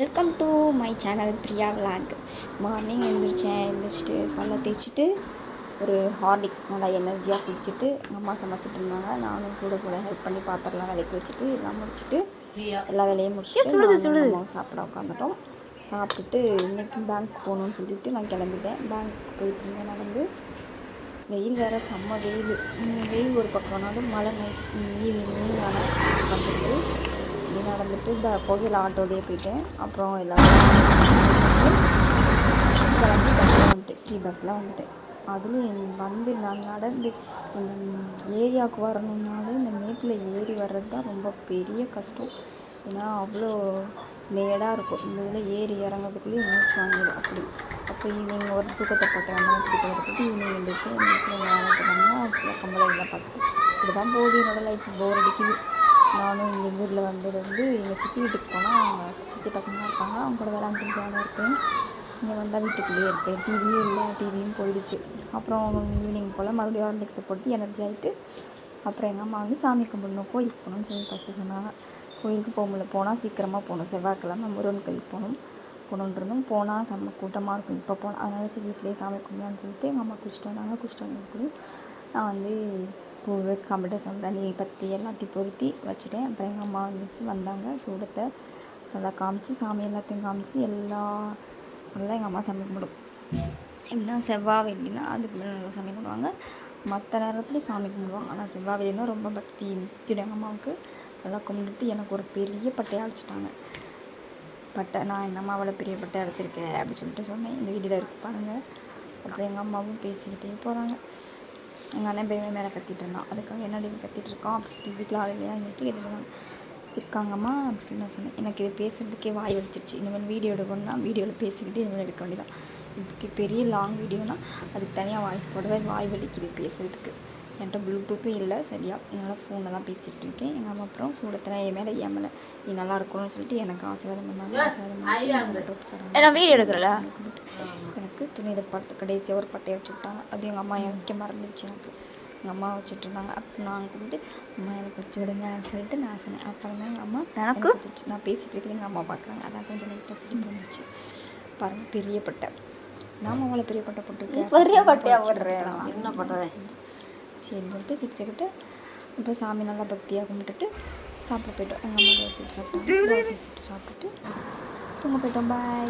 Welcome to my channel Priya vlog morning எழுந்திரிச்சேன் எழுந்திரிச்சிட்டு பல்ல தேய்ச்சிட்டு ஒரு ஹார்லிக்ஸ் நல்லா எனர்ஜியாக குடிச்சிட்டு அம்மா சமைச்சிட்டு இருந்தாங்க. நானும் கூட கூட ஹெல்ப் பண்ணி பாத்திரம்லாம் விளக்கி வச்சுட்டு எல்லாம் முடிச்சுட்டு எல்லா வேலையும் முடிச்சுட்டு அம்மாவும் சாப்பிட உட்காந்துட்டோம் சாப்பிட்டுட்டு இன்னைக்கு பேங்க் போகணுன்னு சொல்லிட்டு நான் கிளம்பிட்டேன். பேங்க் போயிட்டு இருந்தேன். நான் வந்து வெயில் வேறு செம்ம வெயில். வெயில் ஒரு பக்கம்னாலும் மழை நைட் ஈவினிங் ஆனால் வந்துட்டு இந்த கோவில் ஆட்டோலேயே போயிட்டேன். அப்புறம் எல்லாரும் கிளம்பி பஸ்ஸில் வந்துட்டேன் ஃப்ரீ பஸ்ஸில் வந்துட்டேன். அதுலேயும் வந்து நான் நடந்து இந்த ஏரியாவுக்கு வரணுன்னாலும் இந்த மேட்டில் ஏறி வர்றது தான் ரொம்ப பெரிய கஷ்டம். ஏன்னா அவ்வளோ மேடாக இருக்கும். இந்த இதில் ஏறி இறங்கிறதுக்குள்ளேயே மூச்சு வாங்கிடும் அப்படி. அப்போ ஈவினிங் ஒரு தூக்கத்தை போட்டு அந்த மாதிரி தூக்கத்தை ஈவினிங் எழுந்திரிச்சு எங்கள் வீட்டில் விளையாட்டு கம்பளைலாம் பார்த்துட்டு. இப்படி தான் போகுது என்னோடய லைஃப் போர் அடிக்குது. நானும் எங்கள் ஊரில் வந்ததுலேருந்து எங்கள் சித்தி வீட்டுக்கு போனால் சித்தி பசங்களாம் இருப்பாங்க அவங்க கூட விளாண்டு ஜாலியாக இருப்பேன். இங்கே வந்தால் வீட்டுக்குள்ளேயே இருப்பேன். டிவியும் இல்லை டிவியும் போயிடுச்சு. அப்புறம் ஈவினிங் போல் மறுபடியும் ஹார்லிக்ஸை போட்டு எனர்ஜி ஆகிட்டு அப்புறம் எங்கள் அம்மா வந்து சாமி கும்பிடணும் கோயிலுக்கு போகணும்னு சொல்லி ஃபஸ்ட்டு சொன்னாங்க. கோயிலுக்கு போக முடியல. போனால் சீக்கிரமாக போகணும். செவ்வாய்க்கிழமை முருகன் கோயிலுக்கு போகணும் போகணுன்ட்டு இருந்தோம் போனால் செம்ம கூட்டமாக இருக்கும். இப்போ போனால் அதனால சரி வீட்டிலேயே சாமி கும்பிடலான்னு சொல்லிட்டு எங்கள் அம்மா குடிச்சிட்டு வந்தாங்க. குடிச்சிட்டு வந்ததுக்குள்ளேயும் நான் வந்து பூ கம்ப்யூட்டர் நீ பத்தி எல்லாத்தையும் பொருத்தி வச்சுட்டேன். அப்புறம் எங்கள் அம்மா வந்துட்டு வந்தாங்க. சூடத்தை நல்லா காமிச்சு சாமி எல்லாத்தையும் காமிச்சு எல்லா நல்லா எங்கள் அம்மா சாமி கும்பிடும் எப்படின்னா செவ்வாய் வெள்ளினா அதுக்கு மேலே நல்லா சாமி கும்பிடுவாங்க மற்ற நேரத்துலையும் சாமி கும்பிடுவாங்க. ஆனால் செவ்வாய் வெள்ளினா ரொம்ப பக்தி. பக்தியோட எங்கள் அம்மாவுக்கு நல்லா கும்பிட்டுட்டு எனக்கு ஒரு பெரிய பட்டையை அழைச்சிட்டாங்க பட்டை நான் என்னம்மா அவ்வளோ பெரிய பட்டை அழைச்சிருக்கேன் அப்படின்னு சொல்லிட்டு சொன்னேன். இந்த வீடியோவில் இருக்கு பாருங்கள் அப்புறம் எங்கள் அம்மாவும் பேசிக்கிட்டே போகிறாங்க எங்கள் அண்ணன் பையன் மேலே கத்திட்டு இருந்தான். அதுக்காக என்னடி கத்திட்டு இருக்கான் அப்படி சொல்லிட்டு வீட்டில் ஆள் இல்லையா கேட்டு கேட்டுருந்தாங்க இருக்காங்கம்மா அப்படி சொல்லி நான் சொன்னேன். எனக்கு இது பேசுகிறதுக்கே வாய் வலிச்சிருச்சு. இனிமேல் வீடியோ எடுக்கணும்னா வீடியோவில் பேசிக்கிட்டு இனிமேல் எடுக்க வேண்டியதான் இதுக்கு பெரிய லாங் வீடியோனா அதுக்கு தனியாக வாய்ஸ் போடவே வாய் வலிக்குது பேசுறதுக்கு. என்கிட்ட ப்ளூடூத்தும் இல்லை. சரியா? என்னால் ஃபோனில் தான் பேசிகிட்டு இருக்கேன். எங்கள் அம்மா அப்புறம் சூடத்தில் என் மேலே என் மேலே நீ நல்லா இருக்கணும்னு சொல்லிட்டு எனக்கு ஆசீர்வாதம் பண்ணாங்க. ஆசீர்வாதம். நான் வீடியோ எடுக்கிறல எனக்கு துணியில் பட்டு கடைசியாக ஒரு பட்டையை வச்சு விட்டாங்க. அது எங்கள் அம்மா எனக்கு மறந்துச்சு எனக்கு. எங்கள் அம்மா வச்சுட்டு இருந்தாங்க. அப்போ நான் கூப்பிட்டு அம்மா எனக்கு வச்சு விடுங்க அப்படின்னு சொல்லிட்டு நான் சொன்னேன். அப்புறம் தான் எங்கள் அம்மா எனக்கு. நான் பேசிட்டு இருக்கேன். எங்கள் அம்மா பார்க்குறாங்க. அதான் கொஞ்சம் லைட்டாக சிரிப்பு வந்துச்சு பாருங்க பெரிய பட்டை. நாம அவ்வளோ பெரிய பட்டை போட்டிருக்கேன் பெரிய பட்டையா போடுறேன். என்ன பண்ணுறேன் சரின்னு சொல்லிட்டு சிரிச்சுக்கிட்டு அப்புறம் சாமி நல்லா பக்தியாக கும்பிட்டுட்டு சாப்பிட போயிட்டோம். எங்கள் அம்மா தோசை சுட்டு சாப்பிட்டாங்க. தோசை சுட்டு சாப்பிட்டுட்டு தூங்க போயிட்டோம். பாய்